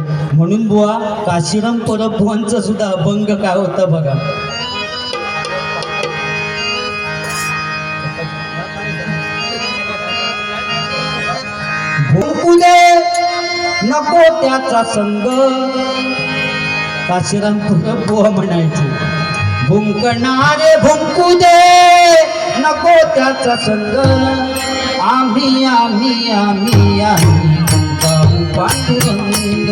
म्हणून बुवा काशीराम परबुवांचं सुद्धा अभंग काय होता बघा. भोकुले नको त्याचा संग. काशीराम परबुवा म्हणायचे भुंकणारे भुंकू दे नको त्याचा संग. आम्ही आम्ही आम्ही आम्ही. पांडुरंग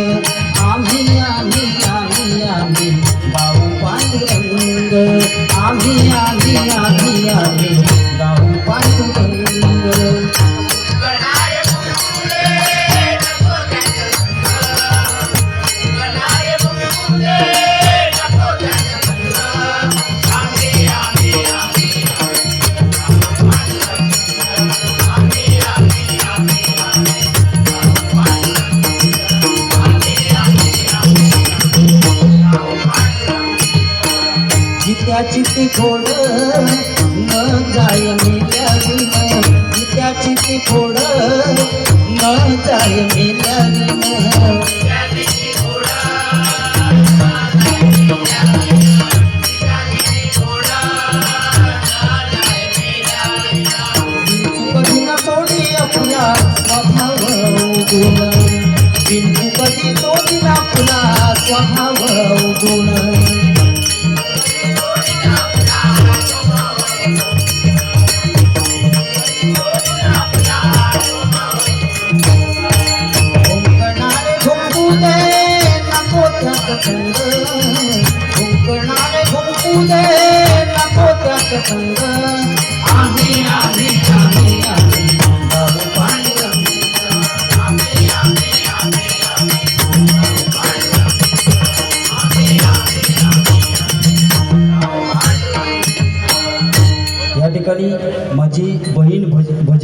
आम्ही आम्ही आम्ही आम्ही भाऊ पांडुरंग. आम्ही आम्ही आम्ही आम्ही. जित्याची ती खोड न जाय मेल्या विन ती खोड न जाय मेल्या विन स्वभाव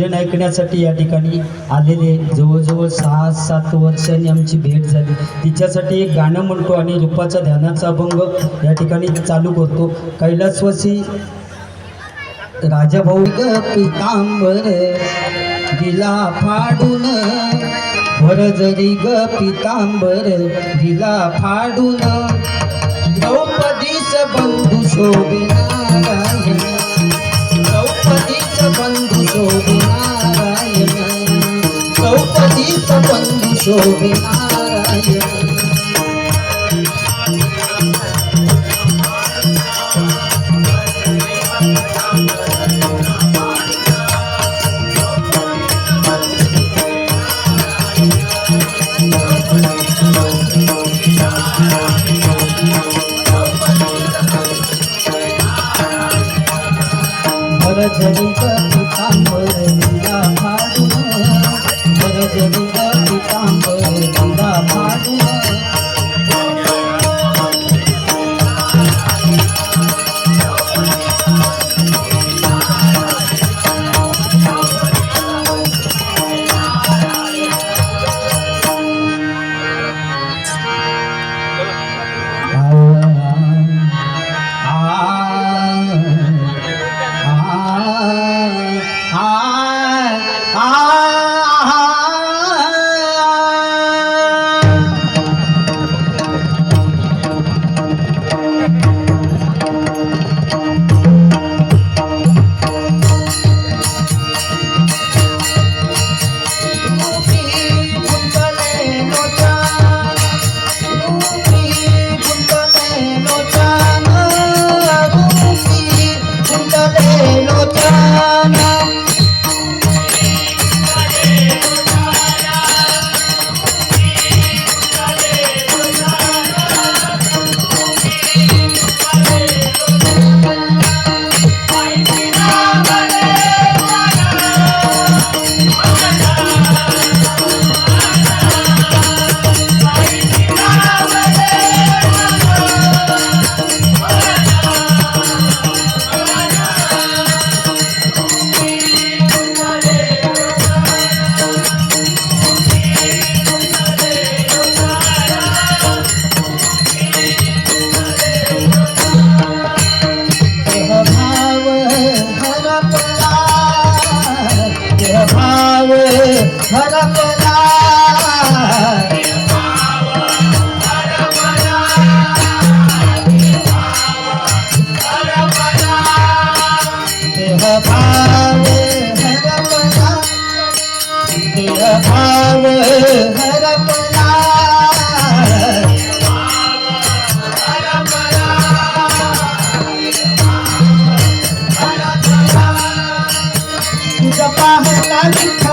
भजन ऐकण्यासाठी या ठिकाणी आलेले जवळजवळ सहा सात वर्षांनी आमची भेट झाली. तिच्यासाठी एक गाणं म्हणतो आणि रूपाचा ध्यानाचा अभंग या ठिकाणी चालू करतो. कैलासवासी राजाभाऊ ग पितांबर दिला फाडून भरजरी ग पितांबर दिला फाडून. द्रौपदीच बंधू शोभिना द्रौपदीच बंधू द्रौपदीच बंधू शोभिनारायण भरजरी Radhika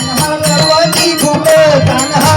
कान्हा सर्वाची भूत कान्हा